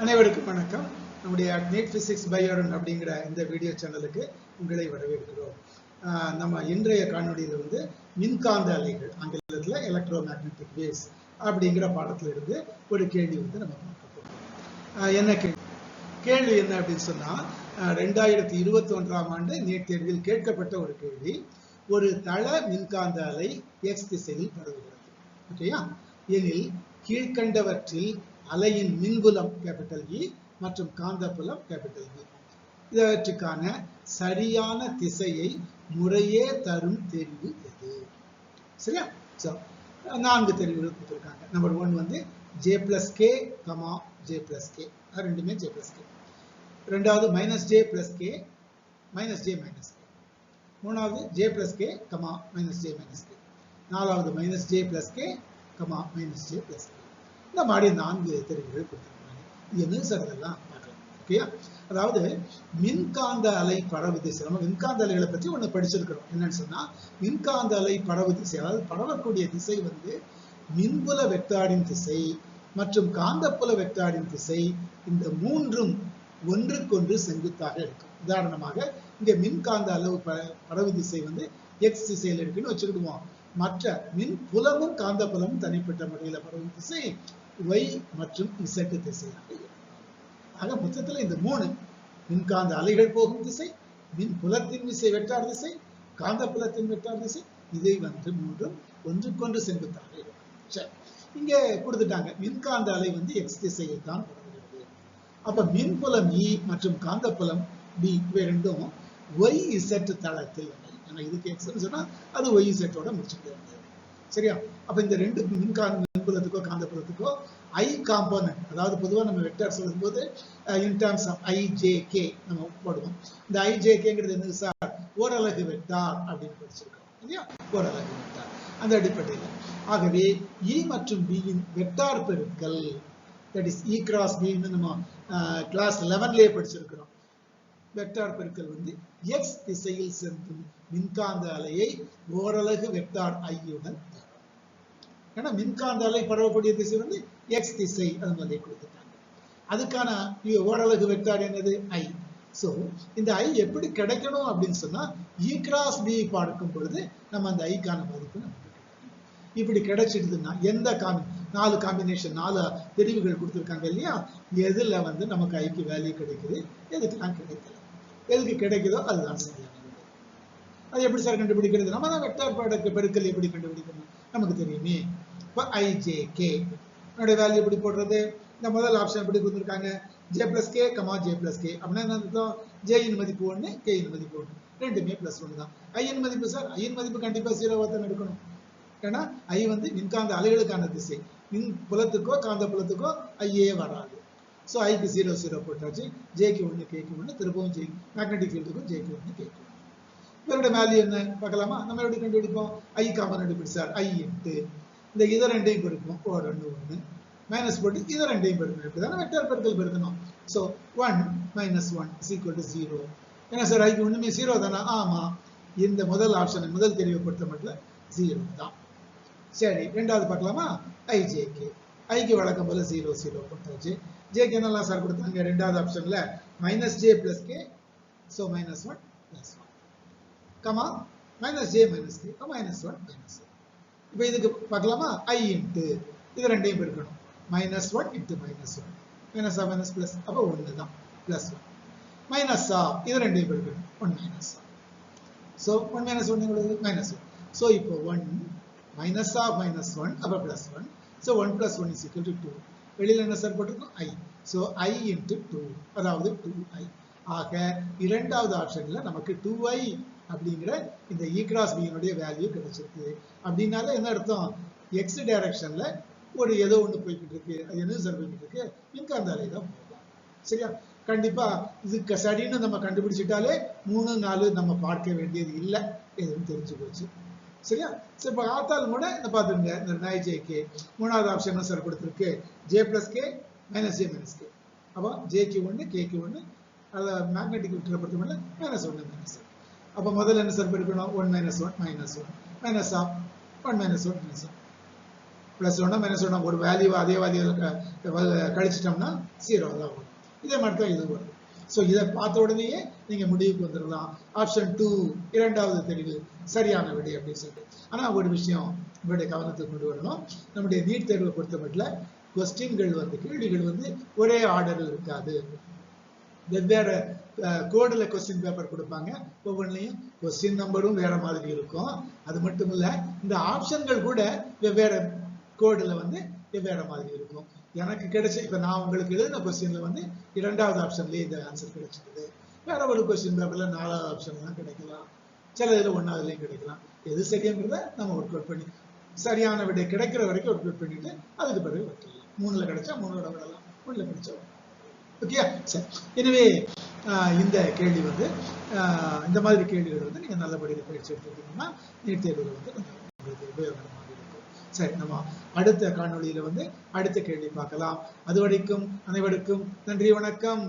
அனைவருக்கும் வணக்கம். நம்முடைய நீட் பிசிக்ஸ் பயோரன் அப்படிங்கிற இந்த வீடியோ சேனலுக்கு உங்களை வரவேற்கிறோம். நம்ம இன்றைய காணொலியில் வந்து மின்காந்த அலைகள் ஆங்கிலத்தில் எலக்ட்ரோ மேக்னெட்டிக் வேவ்ஸ் அப்படிங்கிற பாடத்துல இருந்து ஒரு கேள்வி வந்து நம்ம பார்க்க போகிறோம் என்ன கேள்வி? கேள்வி என்ன அப்படின்னு சொன்னால் ரெண்டாயிரத்தி இருபத்தி ஒன்றாம் ஆண்டு நீட் தேர்வில் கேட்கப்பட்ட ஒரு கேள்வி. ஒரு தள மின்காந்த அலை எக்ஸ் திசையில் பரவுகிறது. ஓகேயா? எனில் கீழ்கண்டவற்றில் அலையின் மின்புலம் கேபிட்டல் இ e மற்றும் காந்தப்புலம் கேபிட்டல் இ இவற்றுக்கான சரியான திசையை முறையே தரும் தெரிவு எது? சரியா? ஸோ நான்கு தெரிவுகள் கொடுத்துருக்காங்க. நம்பர் ஒன் வந்து J plus K comma J plus K ரெண்டுமே ஜே பிளஸ் கே ரெண்டாவது minus J plus K minus J minus K மூணாவது J plus K comma minus J minus K நாலாவது minus J plus K comma minus J plus K இந்த மாதிரி நான்கு தெரிவுகள் கொடுத்துருக்காங்க. என்ன சார் அதெல்லாம் பார்க்கலாம் ஓகேயா அதாவது மின்காந்த அலை பரவு திசை நம்ம மின்காந்த அலைகளை பற்றி ஒன்று படிச்சிருக்கிறோம். என்னன்னு சொன்னா மின்காந்த அலை பரவு திசை அதாவது பரவக்கூடிய திசை வந்து மின்புல வெக்டாரின் திசை மற்றும் காந்தப்புல வெக்டாரின் திசை இந்த மூன்றும் ஒன்றுக்கொன்று செங்குத்தாக இருக்கும். உதாரணமாக இங்க மின்காந்த அளவு ப பரவு திசை வந்து எக்ஸ் திசையில் இருக்குன்னு வச்சுக்கிடுவோம் மற்ற மின் புலமும் காந்த புலமும் தனிப்பட்ட முறையில் பரவும் திசை y மற்றும் z திசையாக இருக்கும் ஆக மொத்தத்தில் இந்த மூணு மின்காந்த அலைகள் போகும் திசை மின் புலத்தின் விசை வெட்டார் திசை காந்த புலத்தின் வெட்டார் திசை இதை வந்து மூன்றும் ஒன்றுக்கொன்று செங்குத்தாக. இருக்கும் சரி. இங்க கொடுத்துட்டாங்க மின்காந்த அலை வந்து எக்ஸ் திசையில் தான் தொடங்குகிறது அப்ப மின்புலம் இ e மற்றும் காந்த புலம் பி இவை ரெண்டும் ஒய் இசட் தளத்தில் ஏன்னா இதுக்கு எக்ஸ்னு சொன்னா அது ஒய் இசட்டோட முடிச்சுக்க வேண்டியது சரியா? அப்ப இந்த ரெண்டு மின்காந்த மின்புலத்துக்கோ காந்தப்புலத்துக்கோ ஐ காம்போனன்ட் அதாவது பொதுவாக நம்ம வெக்டர் சொல்லும்போது இன் டேர்ம்ஸ் ஆஃப் ஐஜேகே நம்ம போடுவோம். இந்த ஐஜேகேங்கிறது ஜே என்னது சார் ஓரலகு வெக்டார் அப்படின்னு படிச்சிருக்கோம் இல்லையா? ஓரலகு வெக்டார் அந்த அடிப்படையில். ஆகவே இ மற்றும் பியின் வெக்டார் பெருக்கல் தட் இஸ் இ கிராஸ் பின்னு நம்ம கிளாஸ் லெவன்லேயே படிச்சிருக்கிறோம். வெக்டார் பெருக்கல் வந்து எக்ஸ் திசையில் செல்லும் மின்காந்த அலையை ஓரலகு வெக்டார் ஐயுடன் ஏன்னா மின்காந்த அலை பரவக்கூடிய திசை வந்து எக்ஸ் திசை அது மாதிரி கொடுத்துட்டாங்க. அதுக்கான ஓரலகு வெக்டார் என்னது? ஐ சோ இந்த ஐ எப்படி கிடைக்கணும் அப்படின்னு சொன்னா இ கிராஸ் பி பார்க்கும் பொழுது நம்ம அந்த ஐக்கான மதிப்பு நமக்கு இப்படி கிடைச்சிடுதுன்னா எந்த காமி நாலு காம்பினேஷன் நாலு தெரிவுகள் கொடுத்துருக்காங்க இல்லையா? எதுல வந்து நமக்கு ஐக்கு வேல்யூ கிடைக்குது? எதுக்கெல்லாம் கிடைக்கல? எதுக்கு கிடைக்குதோ அதுதான் சரியான அது எப்படி சார் கண்டுபிடிக்கிறது? நம்ம தான் வெக்டார் ப்ராடக்ட் பெருக்கல் எப்படி கண்டுபிடிக்கணும்? நமக்கு தெரியுமே. இப்போ ஐஜேகே என்னுடைய வேல்யூ எப்படி போடுறது? இந்த முதல் ஆப்ஷன் எப்படி கொடுத்துருக்காங்க? J plus K comma J plus K அப்படின்னா என்ன அர்த்தம்? ஜேயின் மதிப்பு ஒன்று கேயின் மதிப்பு ஒன்று ரெண்டுமே பிளஸ் ஒன்று தான். ஐயின் மதிப்பு சார் ஐயின் மதிப்பு கண்டிப்பாக ஜீரோவாக தான் எடுக்கணும். ஏன்னா ஐ வந்து மின்காந்த அலைகளுக்கான திசை. மின் புலத்துக்கோ காந்த புலத்துக்கோ ஐயே வராது. ஸோ ஐக்கு ஜீரோ ஜீரோ போட்டாச்சு. ஜேக்கு ஒன்று கேக்கு ஒன்று திரும்பவும் ஜே மேக்னெட்டிக் ஃபீல்டுக்கும் ஜேக்கு ஒன்று கேக்கு ஒன்று இவருடைய வேல்யூ என்ன? பார்க்கலாமா? நம்ம எப்படி கண்டுபிடிப்போம்? ஐ காமன் கண்டுபிடிச்சார் ஐ எட்டு இந்த இதை ரெண்டையும் பெருக்கும் ஓ ரெண்டு ஒன்று மைனஸ் போட்டு இதை ரெண்டையும் பெருக்கணும். இப்படி தானே வெக்டர் பெருக்கல் பெருக்கணும். So one minus one is equal to zero ஏன்னா சார்? ஐக்கு ஒன்றுமே ஜீரோ தானே? ஆமாம் இந்த முதல் ஆப்ஷன் முதல் தெரிவை பொறுத்த மட்டும் ஜீரோ தான். சரி ரெண்டாவது பார்க்கலாமா? ஐஜேகே ஐக்கு வழக்கம் போல ஜீரோ ஜீரோ ஜே கே என்னெல்லாம் சார் கொடுத்தாங்க? ரெண்டாவது ஆப்ஷன்ல minus J plus K so minus one plus one comma minus J minus K minus one minus இப்போ இதுக்கு பார்க்கலாமா? ஐ இன்ட்டு இது ரெண்டையும் பெருக்கணும். Minus one into minus one minus ah minus plus அப்போ ஒன்று தான் ப்ளஸ் ஒன் மைனஸ் ஆ இது ரெண்டையும் பெருக்கணும். One minus ah so one minus one எவ்வளவு? மைனஸ் ஒன் ஸோ இப்போ one minus of minus one அப்போ plus one so one plus one is equal to two வெளியில் என்ன சார் போட்டிருக்கோம்? I so I into two அதாவது two I ஆக இரண்டாவது ஆப்ஷன்ல நமக்கு டூ ஐ அப்படிங்கிற இந்த இ கிராஸ் பியினுடைய வேல்யூ கிடைச்சிருக்கு. அப்படின்னால என்ன அர்த்தம்? எக்ஸ் டைரக்ஷன்ல ஒரு ஏதோ ஒன்று போய்கிட்டு இருக்கு. அது என்ன சார் போய்கிட்டு இருக்கு? மின்காந்த அலை தான் போகலாம் சரியா? கண்டிப்பா இதுக்கு சரின்னு நம்ம கண்டுபிடிச்சிட்டாலே மூணு நாலு நம்ம பார்க்க வேண்டியது இல்லை எதுவும் தெரிஞ்சு போச்சு. சரியா? சரி இப்போ ஆத்தாலும் கூட இந்த பார்த்துருங்க இந்த ஜே கே மூணாவது ஆப்ஷன் சார் கொடுத்துருக்கு? J plus K minus J minus K அப்போ ஜேக்கு ஒன்று கேக்கு ஒன்று அதில் மேக்னெட்டிக் விக்டரை பொறுத்த மட்டும் மைனஸ் ஒன்று மைனஸ் அப்போ முதல்ல என்ன சார் பெருக்கணும்? One minus one minus one minus of one minus one minus one plus ஒன்னா மைனஸ் ஒன்னா ஒரு வேல்யூ அதே வேல்யூ கழிச்சிட்டோம்னா ஜீரோ தான் வரும். இதே மாதிரி தான் இது வரும். ஸோ இதை பார்த்த உடனேயே நீங்க முடிவுக்கு வந்துடலாம் ஆப்ஷன் டூ இரண்டாவது தெரிவு சரியான விடை அப்படின்னு சொல்லிட்டு. ஆனா ஒரு விஷயம் உங்களுடைய கவனத்துக்கு கொண்டு வரணும். நம்முடைய நீட் தேர்வை பொறுத்த மட்டும் கொஸ்டின்கள் வந்து கேள்விகள் வந்து ஒரே ஆர்டரில் இருக்காது. வெவ்வேறு கோடில் கொஸ்டின் பேப்பர் கொடுப்பாங்க. ஒவ்வொன்றையும் கொஸ்டின் நம்பரும் வேற மாதிரி இருக்கும். அது மட்டும் இல்ல இந்த ஆப்ஷன்கள் கூட வெவ்வேறு கோடில் வந்து வெவ்வேறு மாதிரி இருக்கும். எனக்கு கிடைச்ச இப்போ நான் உங்களுக்கு எழுதின கொஸ்டினில் வந்து இரண்டாவது ஆப்ஷன்லயே இந்த ஆன்சர் கிடைச்சிருக்குது. வேற ஒரு கொஸ்டின் பேப்பர்ல நாலாவது ஆப்ஷன் தான் கிடைக்கலாம். சில இதுல ஒன்னாவதுலயும் கிடைக்கலாம். எது சரியாங்கிறத நம்ம ஒர்க் அவுட் பண்ணி சரியான விடை கிடைக்கிற வரைக்கும் ஒர்க் அவுட் பண்ணிட்டு அதுக்கு பிறகு வைக்கலாம் மூணுல கிடைச்சா மூணோட விடலாம். ஒன்றில் கிடைச்சா ஓகே சரி எனவே ஆஹ் இந்த கேள்வி வந்து ஆஹ் இந்த மாதிரி கேள்விகள் வந்து நீங்க நல்லபடியாக பயிற்சி எடுத்துக்கிட்டீங்கன்னா நீட் தேர்வில் வந்து கொஞ்சம் உங்களுக்கு உபயோகமாக இருக்கும். சரி நம்ம அடுத்த காணொளியில வந்து அடுத்த கேள்வி பார்க்கலாம். அது வரைக்கும் அனைவருக்கும் நன்றி வணக்கம்.